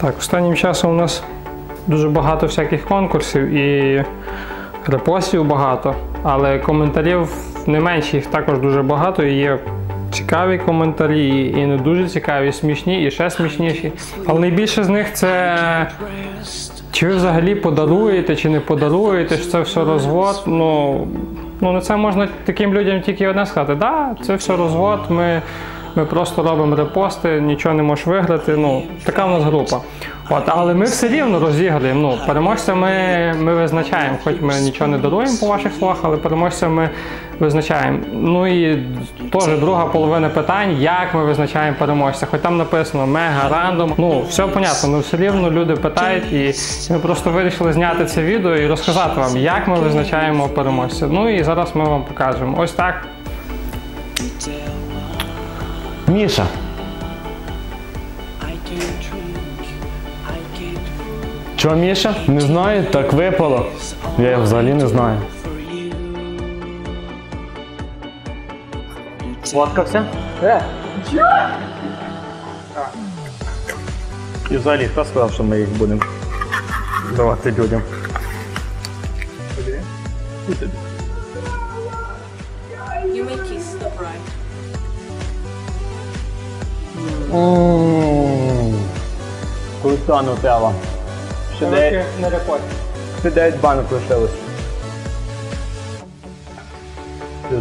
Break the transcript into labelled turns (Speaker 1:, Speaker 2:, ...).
Speaker 1: Так, останнім часом у нас дуже багато всяких конкурсів і репостів багато, але коментарів не менше, їх також дуже багато. І є цікаві коментарі, і не дуже цікаві, смішні, і ще смішніші. Але найбільше з них це чи ви взагалі подаруєте, чи не подаруєте, що це все розвод. Ну, ну на це можна таким людям тільки одне сказати, да, це все розвод, ми, ми просто робимо репости, нічого не можеш виграти. Ну, така в нас група. От, але ми все рівно розіграємо. Ну, переможця ми, ми визначаємо, хоч ми нічого не даруємо по ваших словах, але переможця ми визначаємо. Ну і теж друга половина питань, як ми визначаємо переможця. Хоч там написано мега рандом. Ну, все понятно, але все рівно люди питають, і ми просто вирішили зняти це відео і розказати вам, як ми визначаємо переможця. Ну і зараз ми вам покажемо. Ось так.
Speaker 2: Міша, чого Міша? Не знаю, так випало. Я його взагалі не знаю. Сфоткався? І взагалі, хто сказав, що ми їх будемо давати людям?
Speaker 3: You
Speaker 2: Крута нутелла. Ще дев'ять-
Speaker 1: не репост.
Speaker 2: ще 9 банок лишилось. Ти